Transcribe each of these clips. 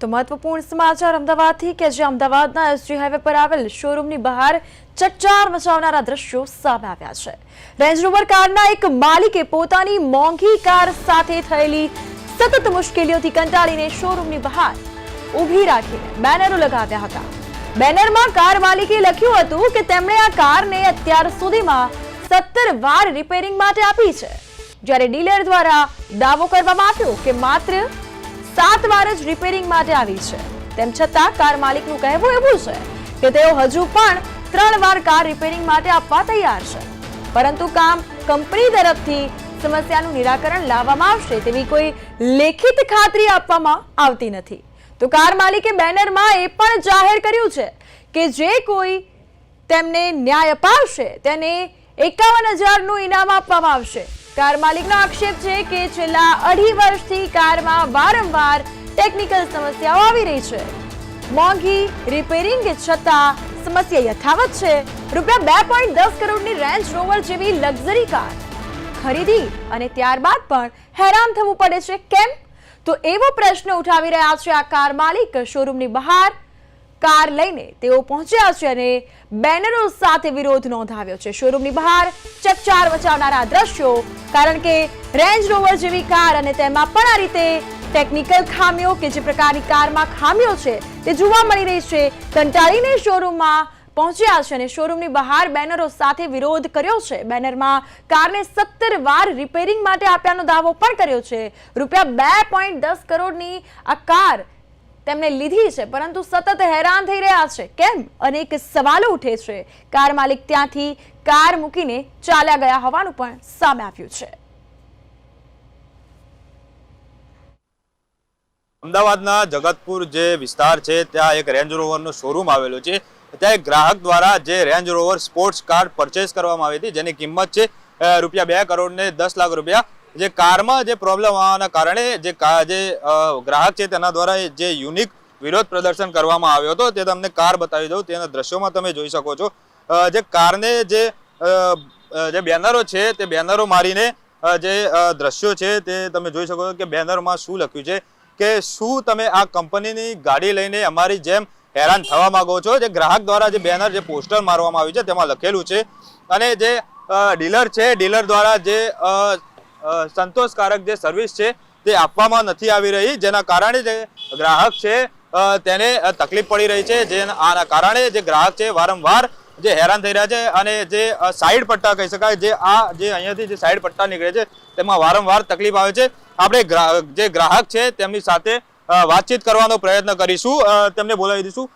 તો મહત્વપૂર્ણ સમાચાર અમદાવાદથી કે જે અમદાવાદના એસજી હાઈવે પર આવેલ શોરૂમની બહાર ચકચાર મચાવનારા દ્રશ્યો સામે આવ્યા છે. રેન્જ રોવર કારના એક માલિકે પોતાની મોંઘી કાર સાથે થયેલી સતત મુશ્કેલીઓથી કંટાળીને શોરૂમની બહાર ઊભી રાખીને બેનરો લગાવ્યા હતા. બેનરમાં કાર માલિકે લખ્યું હતું કે તેમણે આ કારને અત્યાર સુધીમાં સત્તર વાર રિપેરિંગ માટે આપી છે. જ્યારે ડીલર દ્વારા દાવો કરવામાં આવ્યો કે માત્ર સાત વાર જ રિપેરિંગ માટે આવી છે. તેમ છતાં કાર માલિકનું કહેવું એવું છે કે તેઓ હજુ પણ ત્રણ વાર કાર રિપેરિંગ માટે આપવા તૈયાર છે. પરંતુ કામ કંપની તરફથી સમસ્યાનું નિરાકરણ લાવવામાં આવશે તેવી કોઈ લેખિત ખાતરી આપવામાં આવતી નથી. તો કાર માલિકે બેનરમાં એ પણ જાહેર કર્યું છે કે જે કોઈ તેમને ન્યાય અપાવશે તેને એકાવન હજારનું ઇનામ આપવામાં આવશે. કાર માલિકનો આક્ષેપ છે કે છેલ્લા અઢી વર્ષથી કારમાં વારંવાર ટેકનિકલ સમસ્યાઓ આવી રહી છે. મોંઘી રિપેરિંગ છતાં સમસ્યા યથાવત છે. રૂપિયા બે પોઈન્ટ દસ કરોડની રેન્જ રોવર જેવી લક્ઝરી કાર ખરીદી અને ત્યારબાદ પણ હેરાન થવું પડે છે. કેમ? તો એવો પ્રશ્ન ઉઠાવી રહ્યા છે આ કાર માલિક શોરૂમની બહાર. કાર લઈને તેઓ પહોંચ્યા છે અને બેનરો સાથે વિરોધ નોંધાવ્યો છે. શોરૂમની બહાર ચકચાર મચાવનારા દ્રશ્યો, કારણ કે રેન્જ રોવર જેવી કાર અને તેમાં પણ આ રીતે ટેકનિકલ ખામીઓ કે જે પ્રકારની કારમાં ખામીઓ છે તે જોવા મળી રહી છે. કંટાળીને શોરૂમમાં પહોંચ્યા છે અને શોરૂમની બહાર બેનરો સાથે વિરોધ કર્યો છે. બેનરમાં કારને સત્તર વાર રિપેરિંગ માટે આપ્યાનો દાવો પણ કર્યો છે. રૂપિયા બે પોઈન્ટ દસ કરોડની આ કાર તેમને લીધી છે, પરંતુ સતત હેરાન થઈ રહ્યા છે. કેમ? અનેક સવાલો ઉઠે છે. કાર માલિક ત્યાંથી કાર મૂકીને ચાલ્યા ગયા હોવાનું પણ સામે આવ્યું છે. અમદાવાદના જગતપુર જે વિસ્તાર છે, ત્યાં એક રેન્જ રોવરનો શોરૂમ આવેલો છે. ત્યાં એક ગ્રાહક દ્વારા જે Range Rover sports car purchase કરવામાં આવી હતી, જેની કિંમત છે રૂપિયા બે કરોડ ને દસ લાખ રૂપિયા જે કારમાં જે પ્રોબ્લેમ આવવાના કારણે જે જે ગ્રાહક છે તેના દ્વારા જે યુનિક વિરોધ પ્રદર્શન કરવામાં આવ્યો હતો, તે તમને કાર બતાવી દઉં, તેના દ્રશ્યોમાં તમે જોઈ શકો છો. જે કારને જે જે બેનરો છે, તે બેનરો મારીને જે દ્રશ્યો છે તે તમે જોઈ શકો છો કે બેનરમાં શું લખ્યું છે કે શું તમે આ કંપનીની ગાડી લઈને અમારી જેમ હેરાન થવા માંગો છો? જે ગ્રાહક દ્વારા જે બેનર, જે પોસ્ટર મારવામાં આવ્યું છે તેમાં લખેલું છે અને જે ડીલર છે, ડીલર દ્વારા જે સંતોષકારક જે સર્વિસ છે તે આપવામાં નથી આવી રહી, જેના કારણે જે ગ્રાહક છે તેને તકલીફ પડી રહી છે, જેના કારણે જે ગ્રાહક છે વારંવાર જે હેરાન થઈ રહ્યા છે અને જે સાઈડ પટ્ટા કહી શકાય, જે આ, જે અહીંયાથી જે સાઈડ પટ્ટા નીકળે છે, તેમાં વારંવાર તકલીફ આવે છે. આપણે જે ગ્રાહક છે તેમની સાથે વાતચીત કરવાનો પ્રયત્ન કરીશું તેમને બોલાવી દઈશું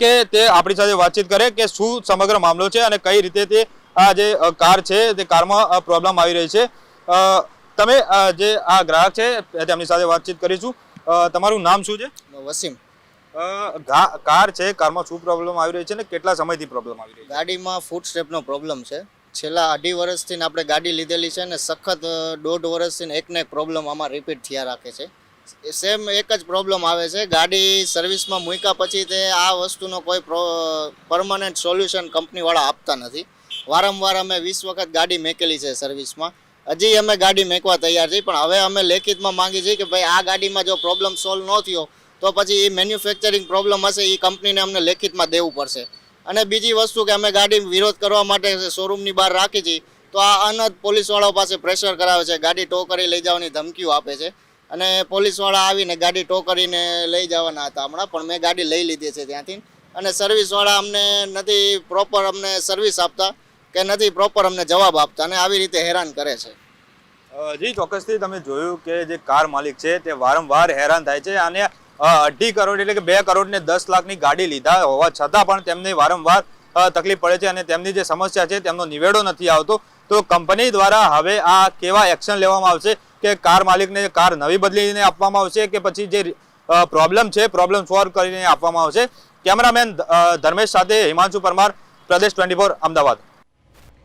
કે તે આપણી સાથે વાતચીત કરે કે શું સમગ્ર મામલો છે અને કઈ રીતે તે આ જે કાર છે તે કારમાં પ્રોબ્લેમ આવી રહી છે. તમે જે આ ગ્રાહક છે તેમની સાથે વાતચીત કરીશું. તમારું નામ શું છે? વસીમ. કાર છે કારમાં શું પ્રોબ્લેમ આવી રહી છે ને કેટલા સમયથી પ્રોબ્લેમ આવી રહી છે? ગાડીમાં ફૂટ સ્ટેપનો પ્રોબ્લેમ છે. છેલ્લા અઢી વર્ષથી આપણે ગાડી લીધેલી છે ને સખત દોઢ વર્ષથી એક ને એક પ્રોબ્લેમ આમાં રિપીટ થયા રાખે છે. સેમ એક જ પ્રોબ્લેમ આવે છે. ગાડી સર્વિસમાં મૂક્યા પછી તે આ વસ્તુનો કોઈ પરમાનન્ટ સોલ્યુશન કંપનીવાળા આપતા નથી. વારંવાર અમે વીસ વખત ગાડી મેકેલી છે સર્વિસમાં હજી અમે ગાડી મેકવા તૈયાર છીએ, પણ હવે અમે લેખિતમાં માંગી છીએ કે ભાઈ આ ગાડીમાં જો પ્રોબ્લેમ સોલ્વ ન થયો, તો પછી એ મેન્યુફેક્ચરિંગ પ્રોબ્લેમ હશે એ કંપનીને અમને લેખિતમાં દેવું પડશે. અને બીજી વસ્તુ કે અમે ગાડી વિરોધ કરવા માટે શોરૂમની બહાર રાખી છીએ, તો આ અનદ પોલીસવાળાઓ પાસે પ્રેશર કરાવે છે, ગાડી ટો કરી લઈ જવાની ધમકીઓ આપે છે. અને પોલીસવાળા આવીને ગાડી ટો કરીને લઈ જવાના હતા હમણાં, પણ મેં ગાડી લઈ લીધી છે ત્યાંથી. અને સર્વિસવાળા અમને નથી પ્રોપર અમને સર્વિસ આપતા. કે નથી પ્રોપર અમને જવાબ આપતા અને આવી રીતે હેરાન કરે છે. જી, ચોક્કસથી તમે જોયું કે જે કાર માલિક છે તે વારંવાર હેરાન થાય છે અને અઢી કરોડ એટલે કે બે કરોડ ને દસ લાખની ગાડી લીધા હોવા છતાં પણ તેમને વારંવાર તકલીફ પડે છે અને તેમની જે સમસ્યા છે તેમનો નિવેડો નથી આવતો. તો કંપની દ્વારા હવે આ કેવા એક્શન લેવામાં આવશે કે કાર માલિકને કાર નવી બદલીને આપવામાં આવશે કે પછી જે પ્રોબ્લેમ છે પ્રોબ્લેમ સોલ્વ કરીને આપવામાં આવશે? કેમેરામેન ધર્મેશ સાથે હિમાંશુ પરમાર, પ્રદેશ ટ્વેન્ટી અમદાવાદ.